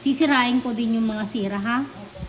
Sisirain ko din yung mga sira, ha? Opo.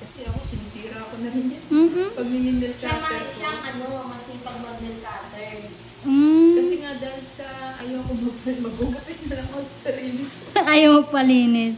Kasi ako, sinisira ko na rin yan. Mm-mm. Pag ninindel Siya, ma, cutter ko. siya ano, masipag mag-nail cutter. Mm. Kasi nga dahil sa ayoko mag- magugupit na lang ako sa sarili. Ayaw magpalinis.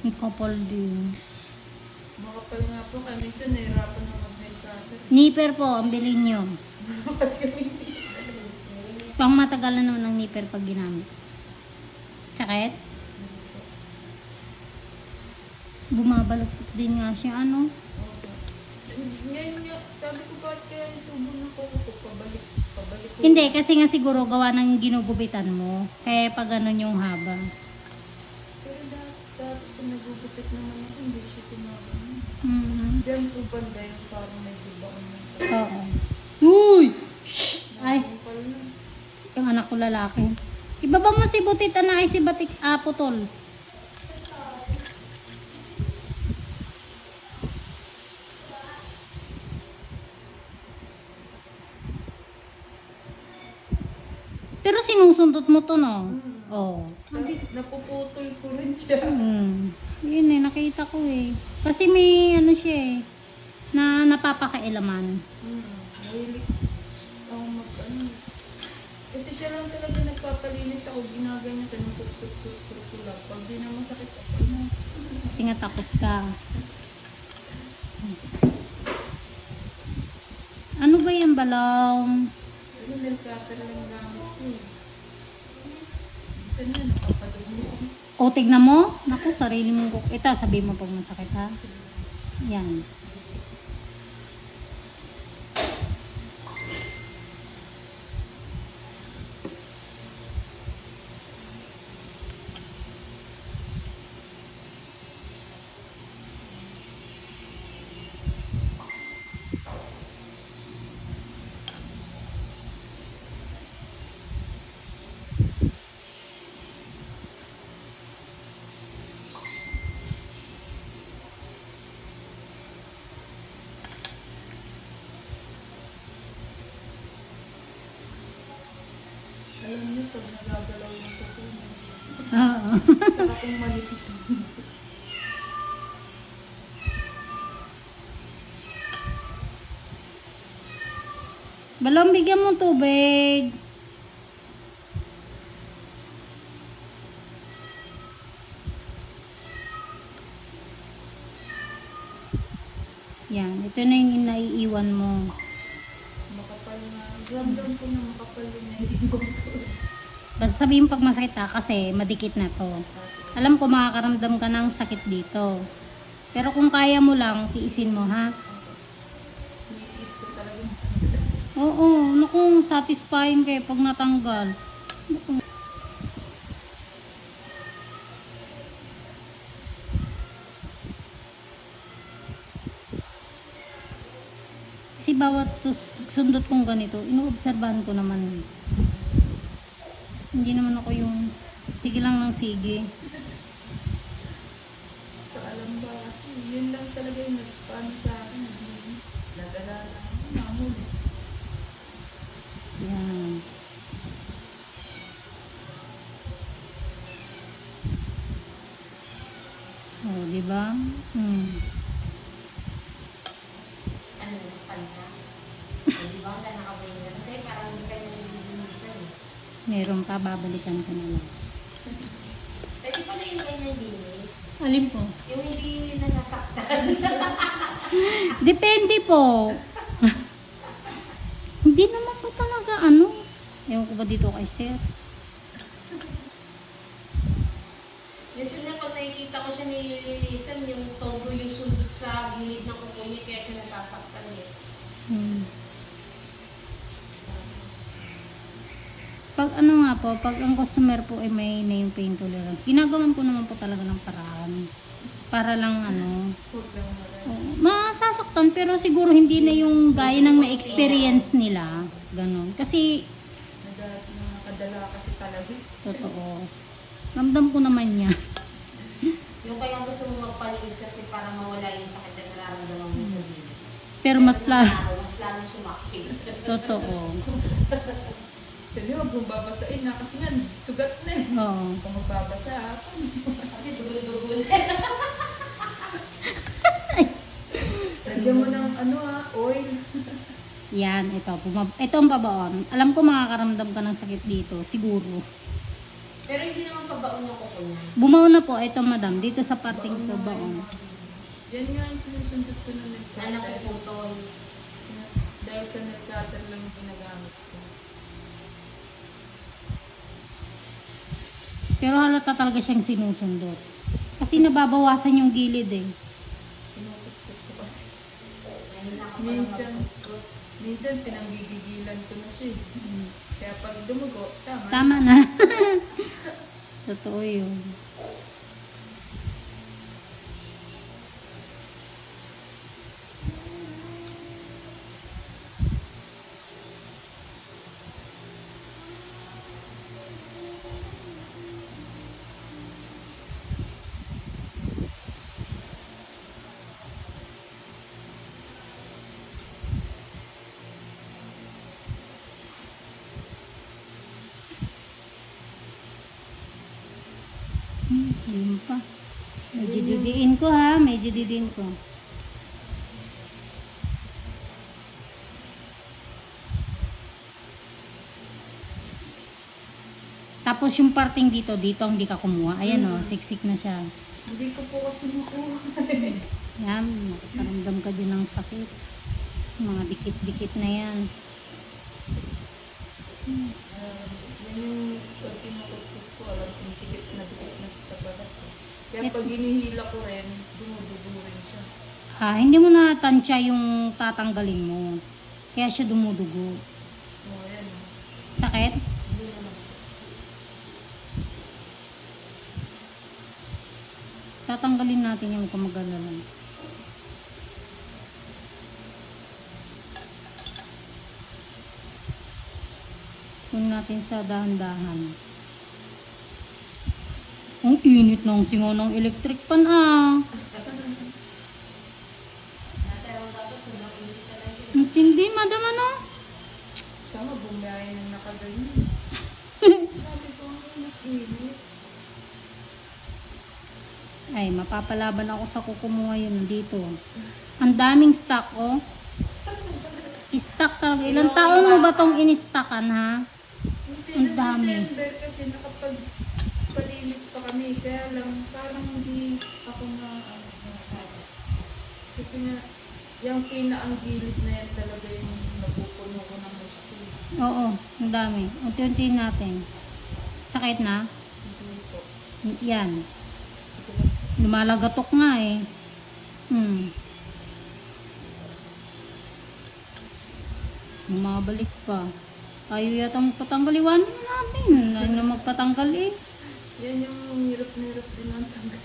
May couple din. Makapal nga po, kaya minsan nahirapan na mag-nail cutter. Nipper po, ang bilhin nyo. Kasi kami Pang matagalan naman ng nipper pag ginamit. Sakit? Bumabalot din nga siya, ano? Ngayon nga, sabi ko bakit kaya yung tubo na ko pabalik, pabalik ko. Hindi, kasi nga siguro gawa ng ginugubitan mo. Kaya pag ganun yung haba. Pero dati, dati kung nagugupit naman ako, hindi siya tumawag. Mm. Diyan po banda yung parang may dibaon na. Oo. Uy! Ay, na. yung anak ko lalaki. Ibaba mo si Butit, ana ay si Batik, ah, Pero sinusundot mo to, no? Oo. Tapos napuputol ko rin siya. Hmm. Yun eh, nakita ko eh. Kasi may ano siya eh, na napapakailaman. Hmm, mahilig ako mag ano. Kasi siya lang talaga nagpapalinis ako, ginaganyan ka ng tut-tut-tut ko lang. Pag di na masakit ako, ano, Kasi nga takot ka. Ano ba yan, balong? ano, cutter lang O, tignan mo. Naku, sarili mong kuk... Ito, sabi mo pag masakit ha. Yan. Pag nagagalaw yung kuko niya, Oo. saka manipis balong, bigyan mo tubig. Yan, ito na yung naiiwan mo. makapal na, ramdam ko na makapal yung naiibog ko. Basta sabihin pag masakit kasi madikit na to. Alam ko makakaramdam ka ng sakit dito. Pero kung kaya mo lang, tiisin mo ha. Oo, naku, satisfying kayo pag natanggal. Kasi bawat sundot kong ganito, inoobserbahan ko naman. Hindi naman ako yung sige lang ng sige. Sa alam ba kasi, yun lang talaga yung nagpaano sa akin. Nadala lang namuli. Yan. Oh, di ba? Hmm. Ano, panta. Di ba, ang nakawin na. Kasi parang hindi ka na nililinisan eh. Meron pa, babalikan ka na lang. Pwede pala yung ganyan linis. Alin po? Yung hindi na nasaktan. Depende po. Hindi naman po talaga ano. Ewan ko ba dito kay sir? Minsan na pag nakikita ko siya nililinisan, yung todo yung sundot sa gilid ng kuko niya, kaya siya nasasaktan eh. Pag ano nga po, pag ang customer po ay may name pain tolerance, ginagawan ko naman po talaga ng paraan. Para lang ano, masasaktan pero siguro hindi na yung gaya ng na-experience nila. Ganon. Kasi, Nakadala kasi talaga. totoo. Ramdam ko naman niya. Yung kaya gusto mo magpalinis kasi para mawala yung sakit na nararamdaman mo sa. Pero mas la... Mas lalo sumakit. Totoo. Sabi, huwag mong babasain na kasi nga, sugat na eh. Oo. Kung magbabasa, kasi dugo-dugo. Lagyan mo ng ano ah, oil. Yan, ito. Pumab ito ang babaon. Alam ko makakaramdam ka ng sakit dito, siguro. Pero hindi naman pabaon ako ko. Bumaon na po. Ito, madam. Dito sa pating baon. Yan nga yung sinusundot ko na nagtatal. Anak ko po to. Dahil sa nagtatal lang ginagamit ko. Pero halata talaga siyang sinusundot. Kasi nababawasan yung gilid eh. Minsan, minsan pinanggigigilan ko na siya eh. Kaya pag dumugo, tama. Tama na. Totoo yun. Hmm, yun pa. Medyo didiin ko ha. Medyo didiin ko. Tapos yung parting dito, dito ang di ka kumuha. Ayan o, siksik na siya. Hindi ko po kasi makuha. Yan, makaramdam ka din ng sakit. Sa mga dikit-dikit na yan. Yan yung pag kinukutkot ko, alam kong dikit na dikit na siya sa balat ko. Kaya pag hinihila ko rin, dumudugo rin siya. Ah, hindi mo na tansya yung tatanggalin mo. Kaya siya dumudugo. O, ayan. Sakit? Hindi naman. Tatanggalin natin yung kumagalalan. Kunin natin sa dahan-dahan. Ang init ng singaw ng electric pan ah. Intindi, madam ano? Sama, bumiyahin ng nakaganyan. Sabi ko. Ay, mapapalaban ako sa kuko mo ngayon dito. Ang daming stock, oh. Stock talaga. Ilang taon mo ba tong in-stockan, ha? Hindi Ang dami. December kasi nakapagpalinis pa kami. Kaya lang, parang hindi ako na, ano, nasabi. Kasi nga, yung kinaang gilid na yan talaga yung napupuno ko ng gusto. Oo, ang dami. Unti-unti natin. Sakit na? Hindi po. Yan. Sige. Lumalagatok nga eh. Hmm. Bumabalik pa. Ayaw yata magpatanggal. Iwanan na natin. Ayaw na magpatanggal eh. Yan yung hirap na hirap din ang tanggal.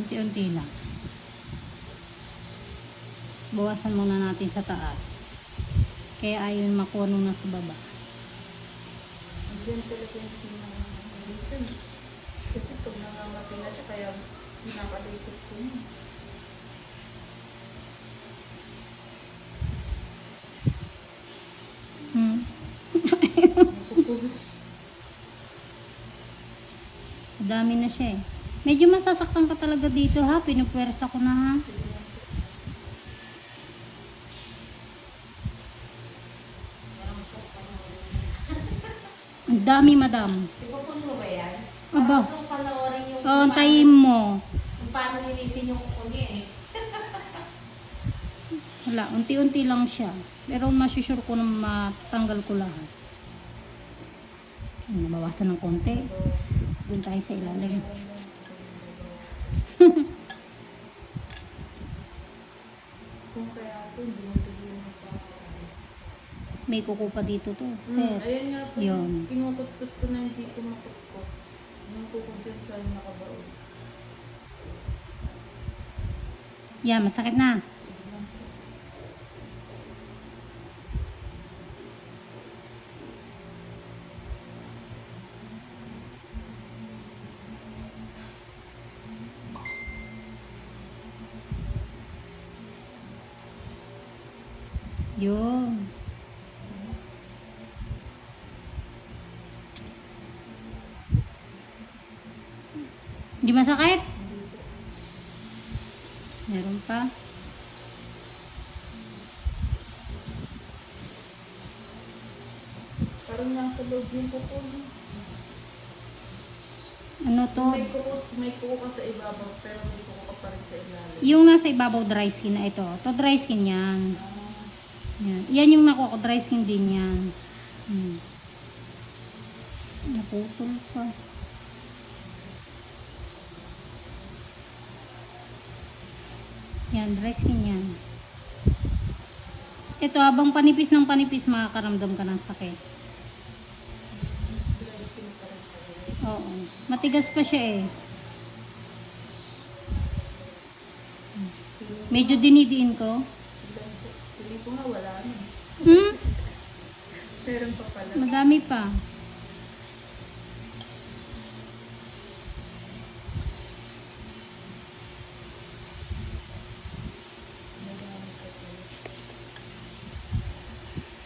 Unti-unti lang. Bawasan muna natin sa taas. Kaya ayaw makuha nung nasa baba. Yan talaga yung pinaka-reason. Kasi pag nangamati na siya, kaya pinakalikot ko niya. Dami na siya eh. Medyo masasaktan ka talaga dito ha. Pinupwersa ko na ha. Ang dami madam. Ipupush mo ba yan? Aba. Gusto panoorin yung Oo, antayin mo. kung paano linisin yung kuko niya eh. Wala, unti-unti lang siya. Pero masusure ko na matanggal ko lahat. Nabawasan ng konti. Doon tayo sa ilalim. May kuko pa dito to. Mm, Sir. ayan nga po, Yun. kinukutkot ko na hindi ko makutkot. Yung kuko dyan sa nakabaon. Yan, masakit na. Yun. Hindi masakit? Meron pa. Parang nasa loob yung kuko. no? Ano to? May kuko, may kuko sa ibabaw, pero may kuko pa rin sa ilalim. Yung nasa ibabaw dry skin na ito. To dry skin yan. Ah, Yan, yan yung nakuha ko. Dry skin din yan. Hmm. Naputol pa. Yan, dry skin yan. Ito, habang panipis ng panipis, makakaramdam ka ng sakit. Oo. Matigas pa siya eh. Medyo dinidiin ko. Ko nga wala na. Hmm? Meron pa pala. Madami pa.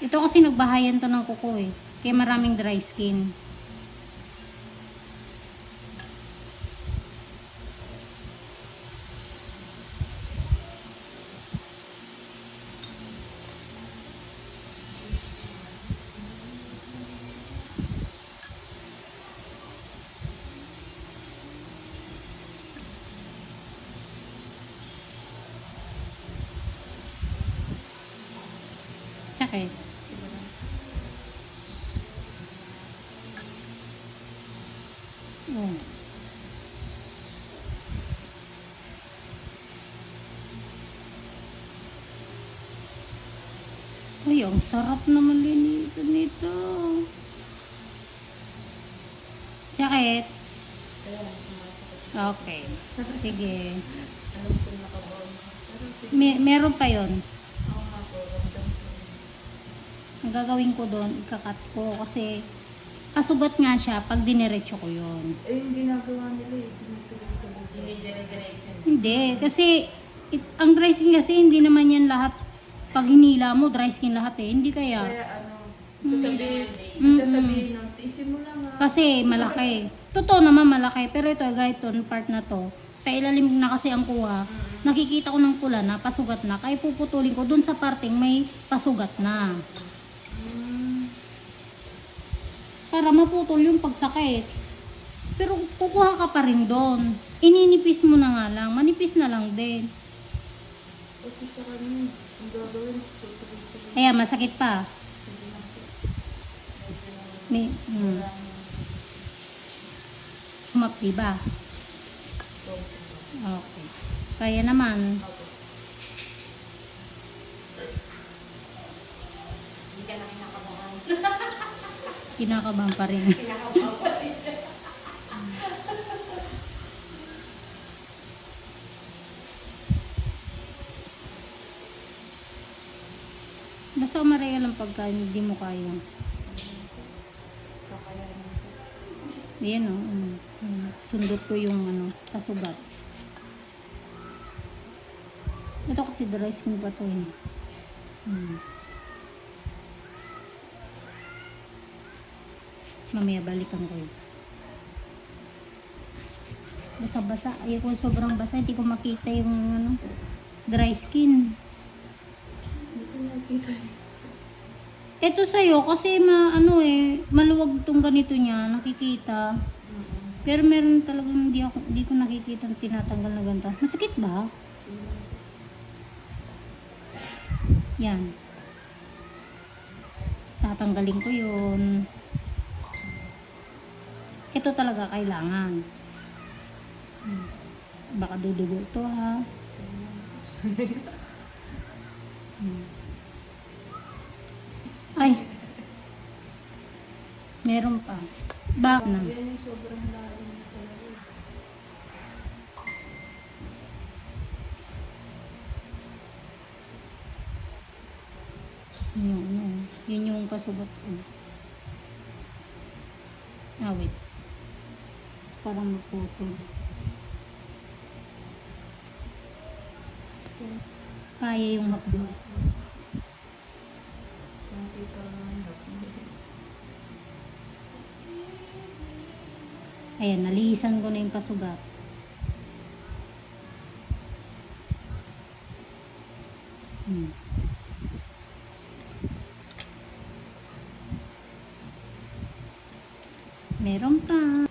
Ito kasi nagbahayan to ng kuko eh. Kaya maraming dry skin. Sakit. Siguro. Oh. Uy, ang sarap naman linisan nito. Sakit? Okay. Sige. Alam ko meron pa yon. Ako nga po, ramdam ko. Ang gagawin ko doon, ikakat ko kasi kasugat nga siya pag diniretso ko yon. Eh, yung ginagawa nila eh. Dinidire-diretso. Hindi, kasi it- ang dry skin kasi hindi naman yan lahat pag hinila mo, dry skin lahat eh. Hindi kaya. Kaya ano, sasabihin, Mm. sasabihin ng, tiisin mo lang ah. Kasi malaki. Totoo naman malaki. Pero ito, guys, ito, part na to. Pailalim na kasi ang kuha. Nakikita ko ng pula na, pasugat na. Kaya puputulin ko dun sa parting may pasugat na. Mm, Para maputol yung pagsakit. Pero kukuha ka pa rin doon. Ininipis mo na nga lang. Manipis na lang din. kasi sa kanya, ang gagawin. Kaya masakit pa. May, nang Humapdi ba? Okay. Kaya naman. Hindi ka na kinakabahan. Kinakabahan pa rin. Kinakabahan pa rin. Basta umaraya lang pagka hindi mo kaya. Ayan o. um, um, sundot ko yung ano, kasugat. Ito kasi dry skin pa to eh. Hmm. Mamaya balikan ko yun. Basa-basa. Ayaw ko sobrang basa. Hindi ko makita yung ano, dry skin. Nakita eh. Ito sa'yo kasi ma, ano eh, maluwag tong ganito niya, nakikita. Pero meron talagang hindi, ako, hindi ko nakikita ang tinatanggal na ganito. Masakit ba? Yan. Tatanggalin ko yun. Ito talaga kailangan. Hmm. Baka dudugo to ha. Hmm. Ay. Meron pa. Bak na. Yan yung sobrang lalim na talaga. Yun yung, ano, yun yung pasugat ko. Ah, wait parang maputol. Kaya yung makdo. Ayan, nalihisan ko na yung pasugat. Hmm. Meron pa.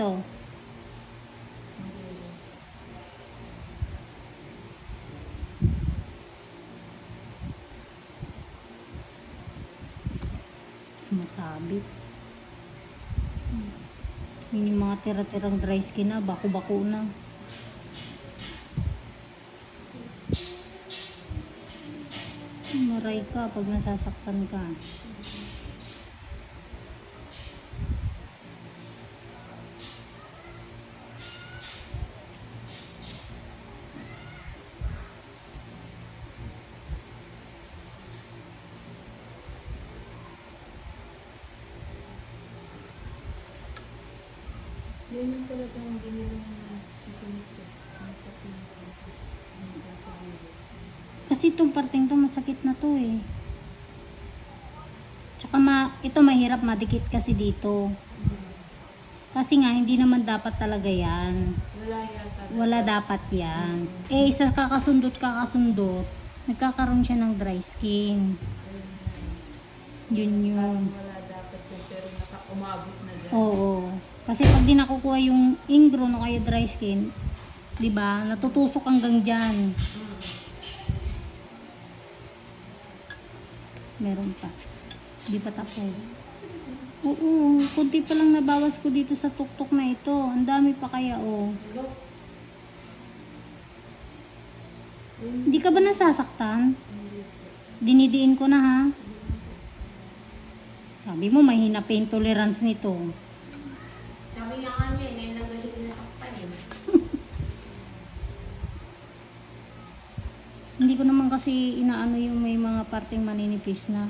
Eto. Sumasabit. Hmm. Yun yung mga tira-tirang dry skin na, bako-bako na. Maray ka pag nasasaktan ka. Yung talaga hindi nila sisunod ko. Pinakansip. Hanggang sa. Kasi itong parteng to masakit na to eh. Tsaka ma, ito mahirap madikit kasi dito. Kasi nga hindi naman dapat talaga yan. Wala yata. Wala dapat yan. Eh isa kakasundot kakasundot, nagkakaroon siya ng dry skin. Yun yun. Wala dapat yun, pero naka-umabot na dyan. Oo. Kasi pag di nakukuha yung ingrown o kaya dry skin, 'di ba? Natutusok hanggang diyan. Meron pa. Di pa tapos. Oo, kunti pa lang nabawas ko dito sa tuktok na ito. Ang dami pa kaya oh. Hindi ka ba nasasaktan? Dinidiin ko na ha. Sabi mo mahina pain tolerance nito. Sabi nga niya, ngayon lang galing nasaktan eh. Hindi ko naman kasi inaano yung may mga parting maninipis na.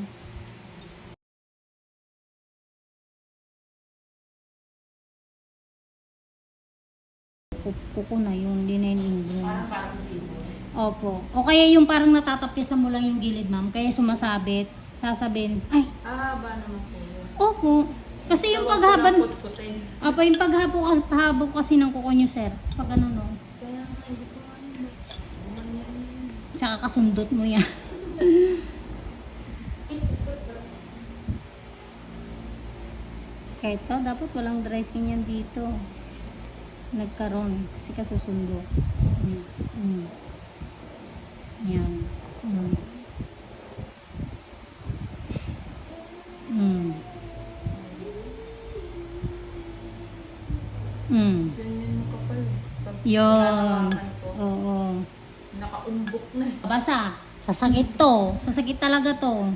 Kuko na yun, hindi na yun ingrown. Parang parang sino. Opo. O kaya yung parang natatapyasan mo lang yung gilid, ma'am. Kaya sumasabit. Sasabihin, ay, Ah, ba naman po yun. opo. Kasi yung Tawag ko paghaban, lang putputin. opo, yung paghabo, paghabo kasi ng kuko nyo, sir. Pag ano, no. Kaya nga, hindi ko ano. Naman yan. Tsaka kasundot mo yan. Kaya ito, dapat walang dry skin yan dito. Nagkaroon. Kasi kasusundo. Mm. Mm. Yan. Mm. Mm. Ganyan yung kapal. Pag Yun. hinahawakan ko, Oo. Nakaumbok na. Basa. Sasakit to. Sasakit talaga to.